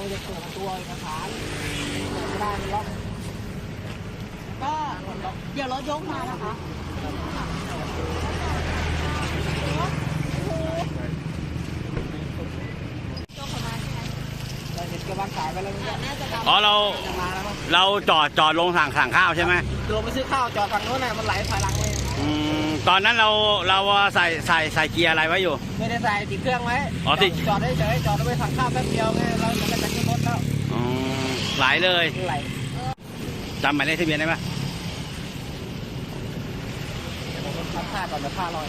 ราจะเปิดตัวเอกสารเปิไม่ได้มันล็อกก็เดี๋ยวรถยกมานะคะเราเห็นแกวางสายไปแล้วเนี่ยอ๋อเราเราจอดจอดลงสั่งสั่งข้าวใช่ไหม ลงไปซื้อข้าวจอดฝั่งโน้นน่ะมันไหลภายหลังเลย อืมตอนนั้นเราเราใส่ใส่ใส่เกียร์อะไรไว้อยู่ ไม่ได้ใส่ติดเครื่องไว้อ๋อติด จอดได้เฉยจอดแล้วไปสั่งข้าวแป๊บเดียวไงเราจะไปขึ้นรถแล้วอืมไหลเลยไหลจำหมายเลขทะเบียนได้ไหมทำท่าก่อนจะท่าลอย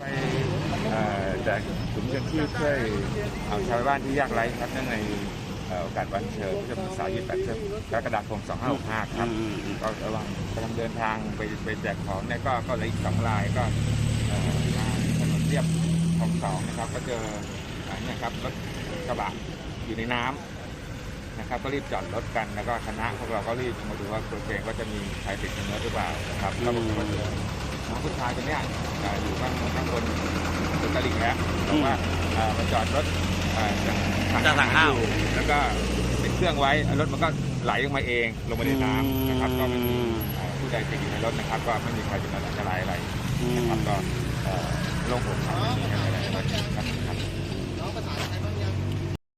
ไปเอ่อแจก ถุงยังชีพช่วยเอาชาวบ้านที่ยากไร้ครับเนื่องในเอ่อโอกาสวันเฉลิมพระชนมพรรษา28กรกฎาคม 2565 ครับอืมอืมก็ระหว่างกำลังเดินทางไปไปแจกของเนี่ยก็ก็เหลยอีกสองรายก็เอ่อทางถนนเรียบคลองสองนะครับ ก็เจออันเนี้ครับรถกระบะอยู่ในน้ำนะครับ ก็รีบจอดรถกันแล้วก็คณะพวกเราก็รีบมาดูว่าตัวเองว่าจะมีใครติดเชื้อหรือเปล่านะครับก็ปรากฏว่าเจอน้องผู้ชายคนเนี้ยเอ่ออยู่ข้างข้างบนบนต ลิ่งแล้วบอกว่าเอ่อมาจอดรถเอ่อจะจะสั่งข้าว แล้วก็ติดเครื่องไว้รถมันก็ไหลลงมาเองลงมาในน้ำนะครับก็ไม่มีเอ่อผู้ใดติดอยู่ในรถนะครับ ก็ไม่มีใครเป็นอันตรายอะไรอืนะครับมก็เอ่อโล่งอกครับไม่มีอะไรอะไรครับครับ